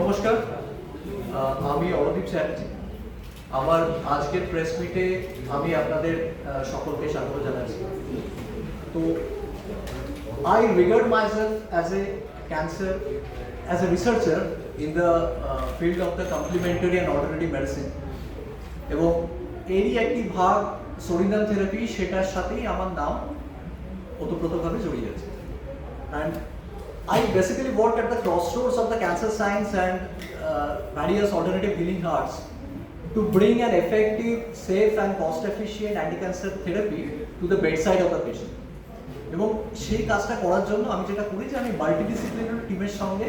নমস্কার আমি অরদীপ চ্যাটার্জি। আমার আজকের প্রেস মিটে আমি আপনাদের সকলকে স্বাগত জানাচ্ছি। তো I regard myself as a cancer as a researcher in the field of the complementary and alternative medicine এবং এরই একটি ভাগ সরিনাল থেরাপি সেটার সাথেই আমার নাম ওতপ্রোতভাবে জড়িয়ে আছে। And I basically work at the crossroads of the cancer science and uh, various alternative healing arts to bring an effective, safe and cost-efficient anti-cancer therapy to the bedside of the patient. এবং সেই কাজটা করার জন্য আমি যেটা করি যে আমি মাল্টিডিসিপ্লিনারি টিমের সঙ্গে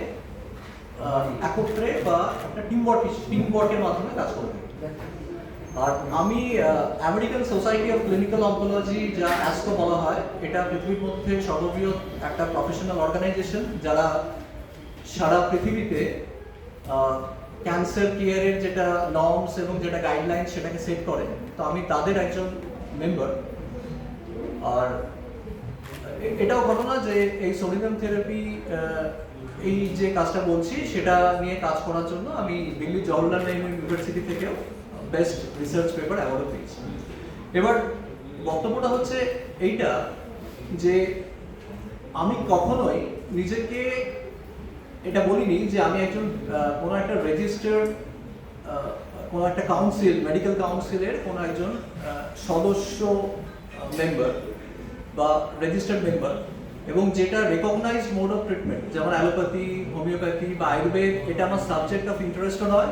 একত্রে বা একটা টিম ওয়ার্ক টিম ওয়ার্কের মাধ্যমে কাজ করে থাকি আর আমি American society of clinical oncology যা অ্যাস্কো বলা হয়, এটা পৃথিবীর মধ্যে সর্ববৃহৎ একটা প্রফেশনাল অর্গানাইজেশন যারা সারা পৃথিবীতে ক্যান্সার কেয়ারের যেটা নর্মস এবং যেটা গাইডলাইন সেটাকে সেট করে। তো আমি তাদের একজন মেম্বার আর এটাও ঘটনা যে এই সোলিনাম থেরাপি এই যে কাজটা বলছি, সেটা নিয়ে কাজ করার জন্য আমি দিল্লি জওহরলাল নেহরু ইউনিভার্সিটি থেকেও বেস্ট রিসার্চ পেপার অ্যাওয়ার্ডও পেয়েছি এবার বক্তব্যটা হচ্ছে এইটা যে আমি কখনোই নিজেকে, এটা বলিনি যে আমি একজন কোনো একটা রেজিস্টার্ড কোনো একটা কাউন্সিল মেডিকেল কাউন্সিলের কোনো একজন সদস্য মেম্বার বা রেজিস্টার্ড মেম্বার এবং যেটা রেকগনাইজ মোড অফ ট্রিটমেন্ট যেমন অ্যালোপ্যাথি হোমিওপ্যাথি বা আয়ুর্বেদ, এটা আমার সাবজেক্ট অফ ইন্টারেস্টও নয়।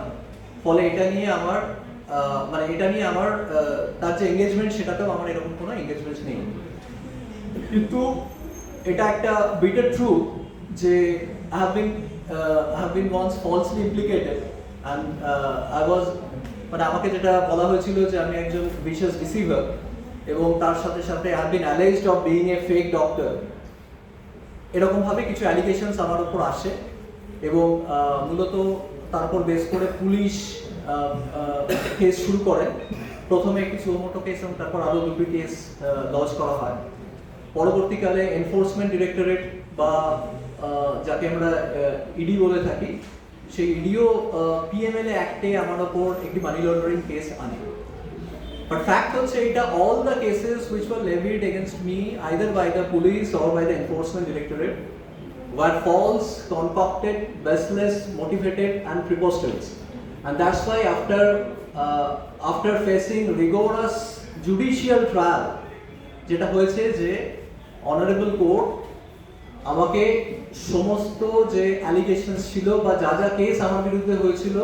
ফলে এটা নিয়ে আমার মানে এটা নিয়ে আমার তার যে এঙ্গেজমেন্ট সেটাতেও আমার এরকম কোনো এঙ্গেজমেন্ট নেই। কিন্তু এটা একটা বিটার ট্রু যে I have been I have been once falsely implicated and I was মানে আমাকে যেটা বলা হয়েছিল যে আমি একজন বিশেষ রিসিভার এবং তার সাথে সাথে I been alleged of being a fake doctor এরকমভাবে কিছু অ্যালিগেশনস আমার উপর আসে এবং মূলত তারপর বেস করে পুলিশ কেস শুরু করে। প্রথমে কিছু ছোটো কেস এবং তারপর আরও দুটি কেস লজ করা হয়। পরবর্তীকালে এনফোর্সমেন্ট ডিরেক্টরেট বা যাকে আমরা ইডি বলে থাকি, সেই ইডিও পিএমএলএ অ্যাক্টে আমার ওপর একটি মানি লন্ডারিং কেস আনে। বাট ফ্যাক্ট হচ্ছে এটা all the cases which were levied me either by the police or by the enforcement directorate were false concocted baseless motivated and preposterous And that's why after uh, after facing rigorous judicial trial যেটা হয়েছে যে honourable court আমাকে সমস্ত যে allegations ছিল বা যা যা কেস আমার বিরুদ্ধে হয়েছিল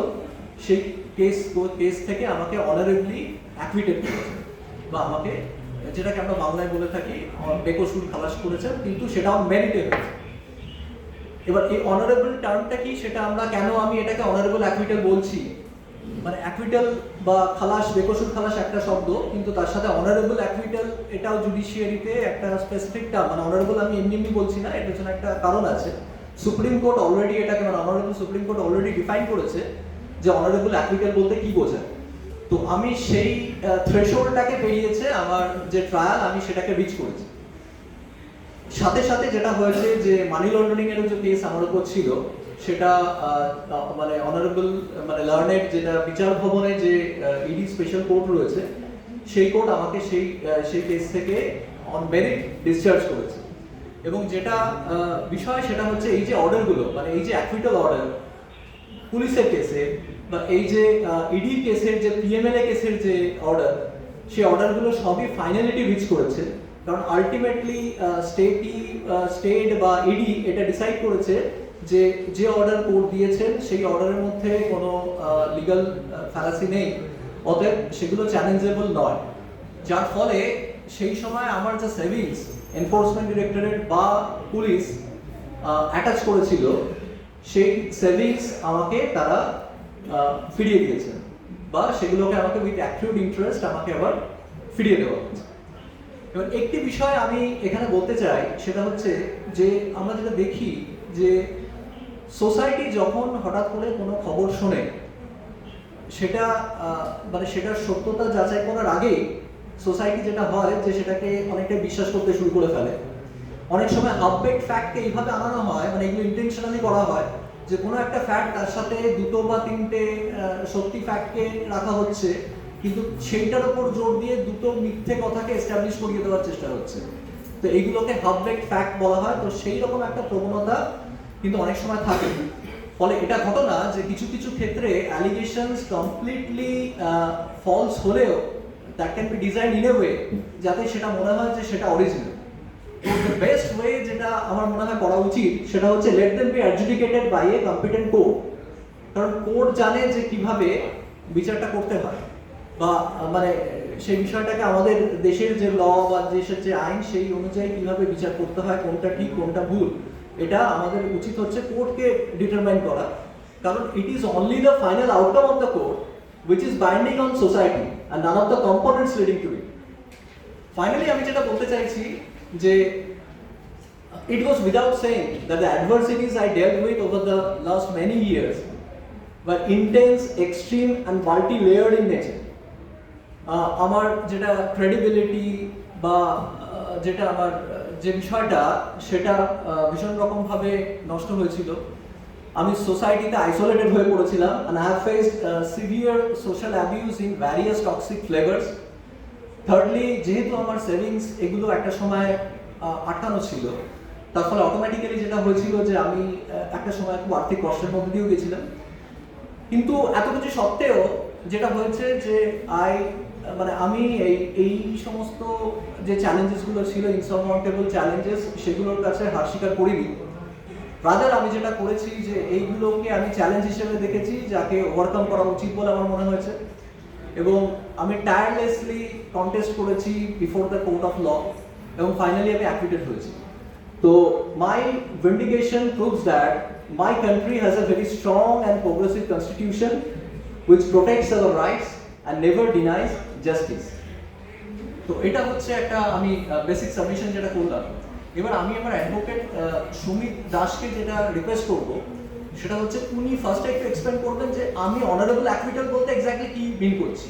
সেই কেস কেস থেকে আমাকে অনারেবলি অ্যাকুইটেড করেছে। বা আমাকে যেটাকে আমরা বাংলায় বলে থাকি বেকসুর খালাস করেছেন কিন্তু সেটা মেরিটে হয়েছে। এবার এই অনারেবল টার্মটা কি? সেটা আমরা কেন আমি এটাকে অনারেবল অ্যাকুইটাল বলছি? মানে অ্যাকুইটাল বা খালাস, বেকসুর খালাস একটা শব্দ, কিন্তু তার সাথে অনারেবল অ্যাকুইটাল এটাও জুডিশিয়ারিতে একটা স্পেসিফিক টার্ম মানে অনারেবল আমি এমনি এমনি বলছি না এটার জন্য একটা কারণ আছে। সুপ্রিম কোর্ট অলরেডি এটাকে মানে honourable supreme court already define করেছে যে অনারেবল অ্যাকুইটাল বলতে কি বোঝায়। তো আমি সেই থ্রেশোল্ডটাকে পেরিয়েছে, আমার যে ট্রায়াল আমি সেটাকে রিচ করেছি। সাথে সাথে যেটা হয়েছে যে মানি লন্ডারিং এর যে কেস আমার উপর ছিল, সেটা মানে অনারেবল মানে লার্নেড যেটা বিচার ভবনে যে ইডি স্পেশাল কোর্ট রয়েছে, সেই কোর্ট আমাকে সেই সেই কেস থেকে অন মেরিট ডিসচার্জ করেছে। এবং যেটা বিষয় সেটা হচ্ছে এই যে অর্ডারগুলো মানে এই যে অ্যাকুইটাল অর্ডার পুলিশের কেসে বা এই যে ইডি কেসের যে পিএমএলএ কেসের যে অর্ডার সেই অর্ডারগুলো সবই ফাইনালিটি রিচ করেছে। কারণ আলটিমেটলি স্টেটই স্টেট বা ইডি এটা ডিসাইড করেছে যে যে অর্ডার কোর্ট দিয়েছেন, সেই অর্ডারের মধ্যে কোনো লিগাল ফ্যালাসি নেই। অতএব সেগুলো চ্যালেঞ্জেবল নয়। যার ফলে সেই সময় আমার যে সেভিংস এনফোর্সমেন্ট ডিরেক্টরেট বা পুলিশ অ্যাটাচ করেছিল, সেই সেভিংস আমাকে তারা ফিরিয়ে দিয়েছেন বা সেগুলোকে আমাকে উইথ অ্যাক্টিভ ইন্টারেস্ট আমাকে আবার ফিরিয়ে দেওয়া হয়েছে। এবার একটি বিষয় আমি এখানে বলতে চাই, সেটা হচ্ছে যে আমরা যেটা দেখি যে সোসাইটি যখন হঠাৎ করে কোনো খবর শোনে, সেটা মানে সেটার সত্যতা যাচাই করার আগেই সোসাইটি যেটা হয় যে সেটাকে অনেকটা বিশ্বাস করতে শুরু করে ফেলে। অনেক সময় বেক ফ্যাক্টকে এইভাবে আনানো হয় মানে এগুলো ইন্টেনশনালি করা হয় যে কোনো একটা ফ্যাক্ট তার সাথে দুটো বা তিনটে সত্যি ফ্যাক্টকে রাখা হচ্ছে। কিন্তু সেইটার উপর জোর দিয়ে দুটো মিথ্যে কথাকে এস্টাবলিশ করিয়ে দেওয়ার চেষ্টা হচ্ছে। তো এইগুলোকে হাফ বেক ফ্যাক্ট বলা হয়, তো সেই রকম একটা প্রবণতা কিন্তু অনেক সময় থাকে। ফলে এটা ঘটনা যে কিছু কিছু ক্ষেত্রে অ্যালিগেশনস কমপ্লিটলি ফলস হলেও that can be design in a way যাতে সেটা মনে হয় যে সেটা অরিজিনাল বেস্ট ওয়ে যেটা আমার মনে হয় করা উচিত, সেটা হচ্ছে let them be adjudicated by a competent court কারণ কোর্ট জানে যে কীভাবে বিচারটা করতে হয়। বা মানে সেই বিষয়টাকে আমাদের দেশের যে ল বা দেশের যে আইন সেই অনুযায়ী কীভাবে বিচার করতে হয় কোনটা ঠিক কোনটা ভুল এটা আমাদের উচিত হচ্ছে কোর্টকে ডিটারমাইন করা কারণ it is only the final outcome of the court which is binding on society and none of the components leading to it. Finally আমি যেটা বলতে চাইছি যে it goes without saying that the adversities I dealt with over the last many years were intense, extreme, and multi-layered in nature. আমার যেটা credibility বা যেটা আমার যে বিষয়টা সেটা ভীষণ রকমভাবে নষ্ট হয়েছিল। আমি সোসাইটিতে আইসোলেটেড হয়ে পড়েছিলাম I have faced uh, severe social abuse in various toxic thirdly যেহেতু আমার সেভিংস এগুলো একটা সময় আটকানো ছিল তার ফলে অটোমেটিক্যালি যেটা হয়েছিল যে আমি একটা সময় খুব আর্থিক কষ্টের মধ্যে দিয়েও গেছিলাম। কিন্তু এত কিছু সত্ত্বেও যেটা হয়েছে যে আই মানে আমি এই এই সমস্ত যে চ্যালেঞ্জেসগুলো ছিল ইনসারমাউন্টেবল চ্যালেঞ্জেস সেগুলোর কাছে হার স্বীকার করিনি। রাদার আমি যেটা করেছি যে এইগুলোকে আমি চ্যালেঞ্জ হিসেবে দেখেছি, যাকে ওভারকাম করা উচিত বলে আমার মনে হয়েছে। এবং আমি টায়ারলেসলি কন্টেস্ট করেছি before the court of law এবং ফাইনালি আমি অ্যাকুইটেড হয়েছি। তো মাই vindication proves that my country has a very strong and progressive constitution which protects our rights and never denies justice. তো এটা হচ্ছে একটা আমি বেসিক সাবমিশন যেটা করলাম এবার আমি আমার অ্যাডভোকেট সুমিত দাসকে যেটা রিকোয়েস্ট করব, সেটা হচ্ছে উনি ফার্স্টে একটু এক্সপ্লেন করবেন যে আমি অনারেবল অ্যাকুইটাল বলতে এক্স্যাক্টলি কি মিন করছি